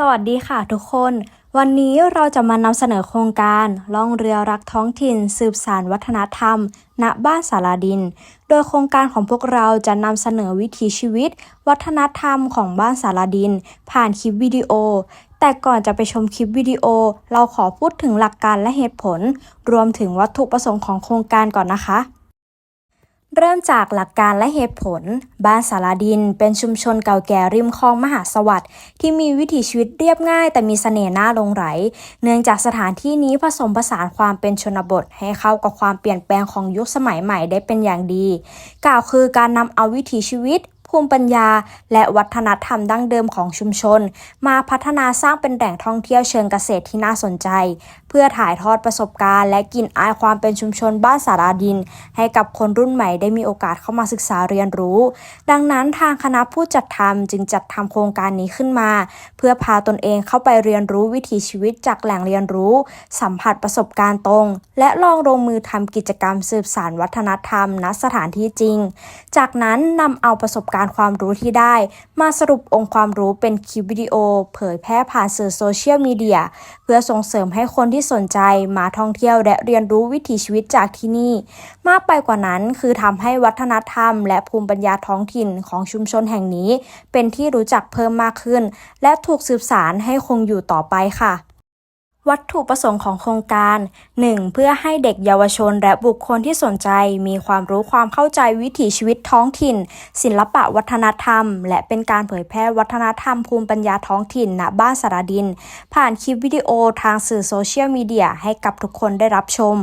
สวัสดีค่ะทุกคน วันนี้เราจะมานำเสนอโครงการล่องเรือรักท้องถิ่น สืบสานวัฒนธรรม ณบ้านสาราดิน โดยโครงการของพวกเราจะนำเสนอวิถีชีวิต วัฒนธรรมของบ้านสาราดิน ผ่านคลิปวิดีโอ แต่ก่อนจะไปชมคลิปวิดีโอ เราขอพูดถึงหลักการและเหตุผล รวมถึงวัตถุประสงค์ของโครงการก่อนนะคะ เริ่มจากหลักการและเหตุผล บ้านสารดิน เป็นชุมชนเก่าแก่ริมคลองมหาสวัสดิ์ที่มีวิถีชีวิตเรียบง่าย แต่มีเสน่ห์น่าหลงไหล เนื่องจากสถานที่นี้ผสมผสานความเป็นชนบท ให้เข้ากับความเปลี่ยนแปลงของยุคสมัยใหม่ได้เป็นอย่างดี กล่าวคือการนำเอาวิถีชีวิตภูมิปัญญา และวัฒนธรรมดั้งเดิมของชุมชน มาพัฒนาสร้างเป็นแหล่งท่องเที่ยวเชิงเกษตรที่น่าสนใจเพื่อถ่ายทอดประสบการณ์ และกลิ่นอายความเป็นชุมชนบ้านสาราดิน ให้กับคนรุ่นใหม่ได้มีโอกาสเข้ามาศึกษาเรียนรู้ ดังนั้นทางคณะผู้จัดทำจึงจัดทำโครงการนี้ขึ้นมา เพื่อพาตนเองเข้าไปเรียนรู้วิถีชีวิตจากแหล่งเรียนรู้ สัมผัสประสบการณ์ตรง และลองลงมือทำกิจกรรมสืบสานวัฒนธรรมณสถานที่จริง จากนั้นนำเอาประสบการณ์ความรู้ที่ได้ มาสรุปองค์ความรู้เป็นคลิปวิดีโอ เผยแพร่ผ่านสื่อโซเชียลมีเดียเพื่อส่งเสริมให้คนที่สนใจมาท่องเที่ยวและเรียนรู้วิถีชีวิตจากที่นี่ มากไปกว่านั้นคือทำให้วัฒนธรรม และภูมิปัญญาท้องถิ่นของชุมชนแห่งนี้ เป็นที่รู้จักเพิ่มมากขึ้น และถูกสืบสานให้คงอยู่ต่อไปค่ะ วัตถุประสงค์ของโครงการ 1. เพื่อให้เด็กเยาวชนและบุคคลที่สนใจ มีความรู้ความเข้าใจวิถีชีวิตท้องถิ่น ศิลปะวัฒนธรรม และเป็นการเผยแพร่วัฒนธรรมภูมิปัญญาท้องถิ่นณบ้านสารดิน ผ่านคลิปวิดีโอทางสื่อโซเชียลมีเดียให้กับทุกคนได้รับชม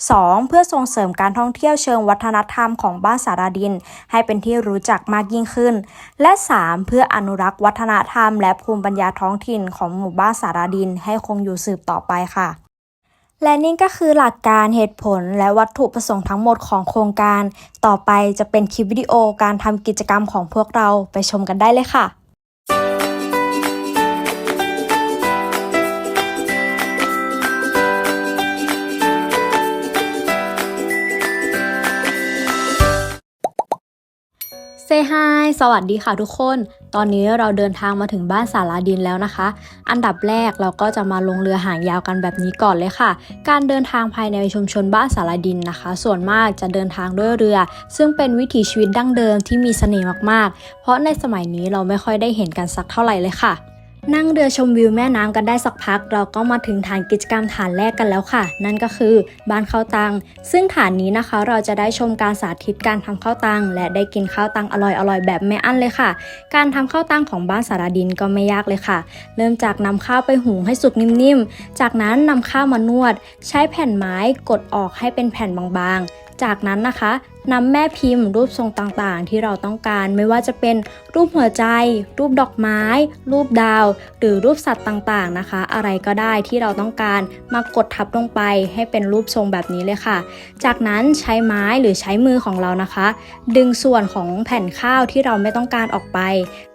2. เพื่อส่งเสริมการท่องเที่ยวเชิงวัฒนธรรมของบ้านสารดิน ให้เป็นที่รู้จักมากยิ่งขึ้น และ 3. เพื่ออนุรักษ์วัฒนธรรม และภูมิปัญญาท้องถิ่นของหมู่บ้านสารดิน ให้คงอยู่สืบต่อไปค่ะ และนี่ก็คือหลักการเหตุผลและวัตถุประสงค์ทั้งหมดของโครงการ ต่อไปจะเป็นคลิปวิดีโอการทำกิจกรรมของพวกเราไปชมกันได้เลยค่ะ ซฮายสวัสดีค่ะทุกคน ตอนนี้เราเดินทางมาถึงบ้านสาราดินแล้วนะคะ อันดับแรกเราก็จะมาลงเรือหางยาวกันแบบนี้ก่อนเลยค่ะ การเดินทางภายในชุมชนบ้านสาราดินนะคะ ส่วนมากจะเดินทางด้วยเรือ ซึ่งเป็นวิถีชีวิตดั้งเดิมที่มีเสน่ห์มากๆ เพราะในสมัยนี้เราไม่ค่อยได้เห็นกันสักเท่าไหร่เลยค่ะ นั่งเรือชมวิวแม่น้ำกันได้สักพัก เราก็มาถึงฐานกิจกรรมฐานแรกกันแล้วค่ะ นั่นก็คือบ้านข้าวตัง ซึ่งฐานนี้นะคะเราจะได้ชมการสาธิตการทำข้าวตัง และได้กินข้าวตังอร่อยๆ แบบไม่อั้นเลยค่ะ การทำข้าวตังของบ้านสารดินก็ไม่ยากเลยค่ะ เริ่มจากนำข้าวไปหุงให้สุกนิ่มๆ จากนั้นนำข้าวมานวด ใช้แผ่นไม้กดออกให้เป็นแผ่นบางๆ จากนั้นนะคะ นำแม่พิมพ์รูปทรงต่างๆ ที่เราต้องการ ไม่ว่าจะเป็นรูปหัวใจ รูปดอกไม้ รูปดาว หรือรูปสัตว์ต่างๆนะคะ อะไรก็ได้ที่เราต้องการมากดทับลงไปให้เป็นรูปทรงแบบนี้เลยค่ะ จากนั้นใช้ไม้หรือใช้มือของเรานะคะ ดึงส่วนของแผ่นข้าวที่เราไม่ต้องการออกไป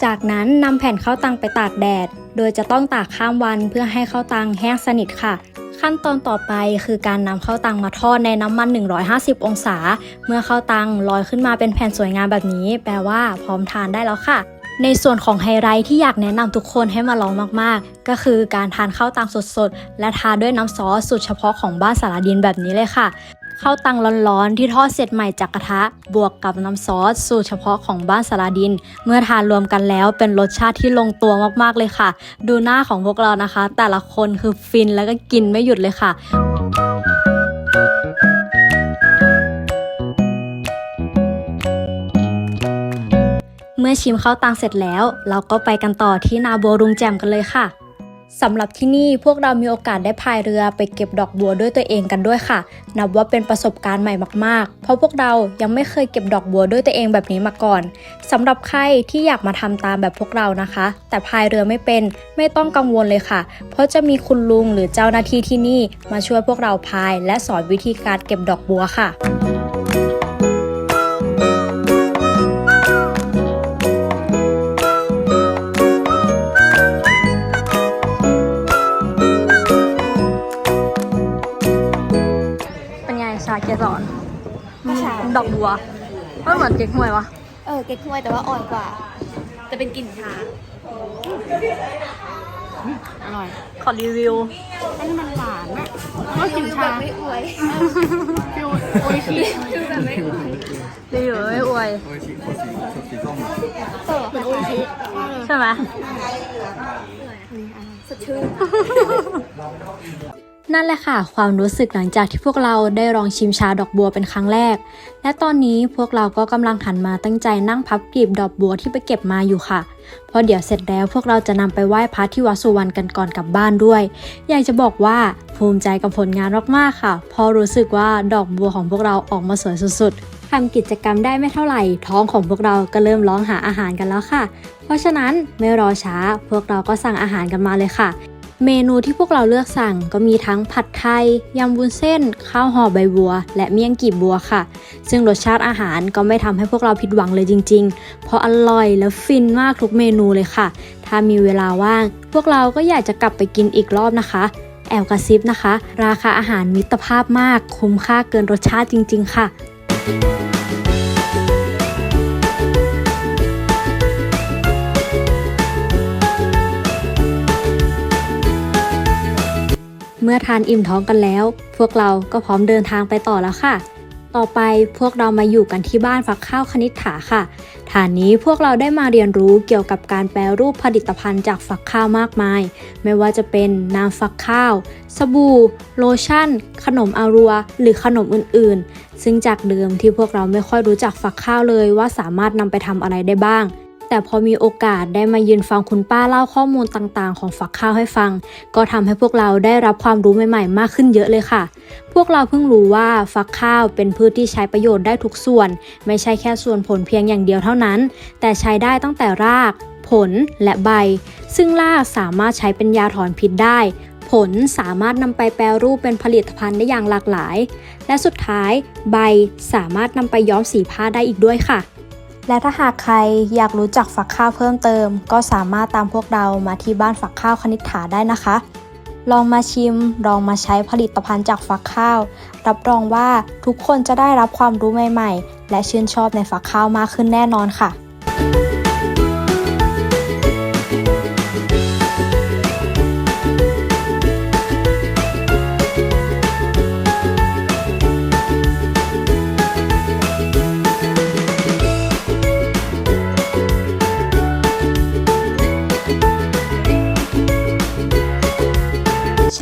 จากนั้นนำแผ่นข้าวตังไปตากแดด โดยจะต้องตากข้ามวันเพื่อให้ข้าวตังแห้งสนิทค่ะ ขั้นตอนต่อไปคือการนำข้าวตังมาทอดในน้ำมัน 150 องศา เมื่อข้าวตังลอยขึ้นมาเป็นแผ่นสวยงามแบบนี้ แปลว่าพร้อมทานได้แล้วค่ะ ในส่วนของไฮไลท์ที่อยากแนะนำทุกคนให้มาลองมากๆ ก็คือการทานข้าวตังสดๆ และทานด้วยน้ำซอสสูตรเฉพาะของบ้านสารดินแบบนี้เลยค่ะ ข้าวตังร้อนๆ ที่ทอดเสร็จใหม่จากกระทะ บวกกับน้ำซอส สูตรเฉพาะของบ้านสารดิน เมื่อทานรวมกันแล้วเป็นรสชาติที่ลงตัวมากๆเลยค่ะ ดูหน้าของพวกเรานะคะ แต่ละคนคือฟินแล้วก็กินไม่หยุดเลยค่ะเมื่อชิมข้าวตังเสร็จแล้ว เราก็ไปกันต่อที่นาโบรุงแจมกันเลยค่ะ สำหรับที่นี่พวกเรามีโอกาสได้พายเรือไปเก็บดอกบัวด้วยตัวเองกันด้วยค่ะ นับว่าเป็นประสบการณ์ใหม่มากๆ เพราะพวกเรายังไม่เคยเก็บดอกบัวด้วยตัวเองแบบนี้มาก่อนสำหรับใครที่อยากมาทำตามแบบพวกเรานะคะ แต่พายเรือไม่เป็นไม่ต้องกังวลเลยค่ะ เพราะจะมีคุณลุงหรือเจ้าหน้าที่ที่นี่ มาช่วยพวกเราพายและสอนวิธีการเก็บดอกบัวค่ะ เป็นไงชาเกสรชาดอกบัวมันเหมือนเก๊กฮวยวะเออเก๊กฮวยแต่ว่าอ่อนกว่า จะเป็นกลิ่นชาอร่อย ขอรีวิว อันนี้มันหวานอะก็กินชาไม่อวยฟิวโออิชิรีวิวไม่อวยโอ้ยสีสีสีส้มอะเหมือนโออิชิใช่ไหมนั่ นั่นแหละค่ะ ความรู้สึกหลังจากที่พวกเราได้ลองชิมชาดอกบัวเป็นครั้งแรก และตอนนี้พวกเราก็กำลังหันมาตั้งใจนั่งพับกลีบดอกบัวที่ไปเก็บมาอยู่ค่ะเพราะเดี๋ยวเสร็จแล้วพวกเราจะนำไปไหว้พระที่วัดสุวรรณกันก่อนกลับบ้านด้วย อยากจะบอกว่าภูมิใจกับผลงานมากๆค่ะเพราะรู้สึกว่าดอกบัวของพวกเราออกมาสวยสุดๆทำกิจกรรมได้ไม่เท่าไหร่ ท้องของพวกเราก็เริ่มร้องหาอาหารกันแล้วค่ะ เพราะฉะนั้นไม่รอช้าพวกเราก็สั่งอาหารกันมาเลยค่ะ เมนูที่พวกเราเลือกสั่งก็มีทั้งผัดไทย ยำวุ้นเส้น ข้าวห่อใบบัว และเมี่ยงกีบบัวค่ะ ซึ่งรสชาติอาหารก็ไม่ทำให้พวกเราผิดหวังเลยจริง ๆ เพราะอร่อยและฟินมากทุกเมนูเลยค่ะ ถ้ามีเวลาว่าง พวกเราก็อยากจะกลับไปกินอีกรอบนะคะ แอบกระซิบนะคะ ราคาอาหารมิตรภาพมาก คุ้มค่าเกินรสชาติจริง ๆ ค่ะ มื่อทานอิ่มท้องกันแล้ว พวกเราก็พร้อมเดินทางไปต่อแล้วค่ะ ต่อไปพวกเรามาอยู่กันที่บ้านฟักข้าวคณิษฐาค่ะ ฐานนี้พวกเราได้มาเรียนรู้เกี่ยวกับการแปรรูปผลิตภัณฑ์จากฟักข้าวมากมาย ไม่ว่าจะเป็นน้ำฟักข้าว สบู่ โลชั่น ขนมอารัว หรือขนมอื่นๆ ซึ่งจากเดิมที่พวกเราไม่ค่อยรู้จักฟักข้าวเลยว่าสามารถนำไปทำอะไรได้บ้าง แต่พอมีโอกาสได้มายืนฟังคุณป้าเล่าข้อมูลต่างๆ ของฟักข้าวให้ฟัง ก็ทำให้พวกเราได้รับความรู้ใหม่ๆ มากขึ้นเยอะเลยค่ะ พวกเราเพิ่งรู้ว่าฟักข้าวเป็นพืชที่ใช้ประโยชน์ได้ทุกส่วน ไม่ใช่แค่ส่วนผลเพียงอย่างเดียวเท่านั้น แต่ใช้ได้ตั้งแต่ราก ผลและใบ ซึ่งรากสามารถใช้เป็นยาถอนพิษได้ผลสามารถนำไปแปรรูปเป็นผลิตภัณฑ์ได้อย่างหลากหลาย และสุดท้ายใบสามารถนำไปย้อมสีผ้าได้อีกด้วยค่ะ และถ้าหากใครอยากรู้จักฝักข้าวเพิ่มเติม ก็สามารถตามพวกเรามาที่บ้านฝักข้าวคณิษฐาได้นะคะ ลองมาชิม ลองมาใช้ผลิตภัณฑ์จากฝักข้าว รับรองว่าทุกคนจะได้รับความรู้ใหม่ ๆ และชื่นชอบในฝักข้าวมากขึ้นแน่นอนค่ะ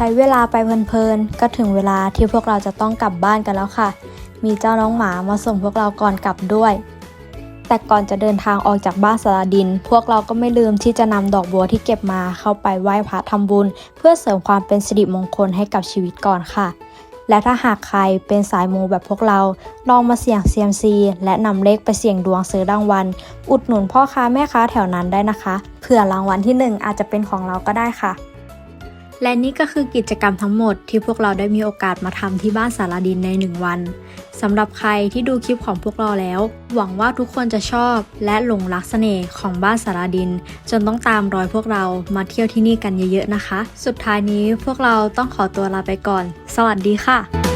ช้เวลาไปเพลินๆ ก็ถึงเวลาที่พวกเราจะต้องกลับบ้านกันแล้วค่ะ มีเจ้าน้องหมามาส่งพวกเราก่อนกลับด้วย แต่ก่อนจะเดินทางออกจากบ้านสาดิน พวกเราก็ไม่ลืมที่จะนำดอกบัวที่เก็บมาเข้าไปไหว้พระทำบุญ เพื่อเสริมความเป็นสิริมงคลให้กับชีวิตก่อนค่ะ และถ้าหากใครเป็นสายมูแบบพวกเรา ลองมาเสี่ยงเซียมซีและนำเลขไปเสี่ยงดวงซื้อรางวัล อุดหนุนพ่อค้าแม่ค้าแถวนั้นได้นะคะ เผื่อรางวัลที่หนึ่งอาจจะเป็นของเราก็ได้ค่ะ และนี่ก็คือกิจกรรมทั้งหมดที่พวกเราได้มีโอกาสมาทำที่บ้านสารดินใน 1 วันสำหรับใครที่ดูคลิปของพวกเราแล้ว หวังว่าทุกคนจะชอบและหลงรักเสน่ห์ของบ้านสารดิน จนต้องตามรอยพวกเรามาเที่ยวที่นี่กันเยอะๆนะคะ สุดท้ายนี้พวกเราต้องขอตัวลาไปก่อน สวัสดีค่ะ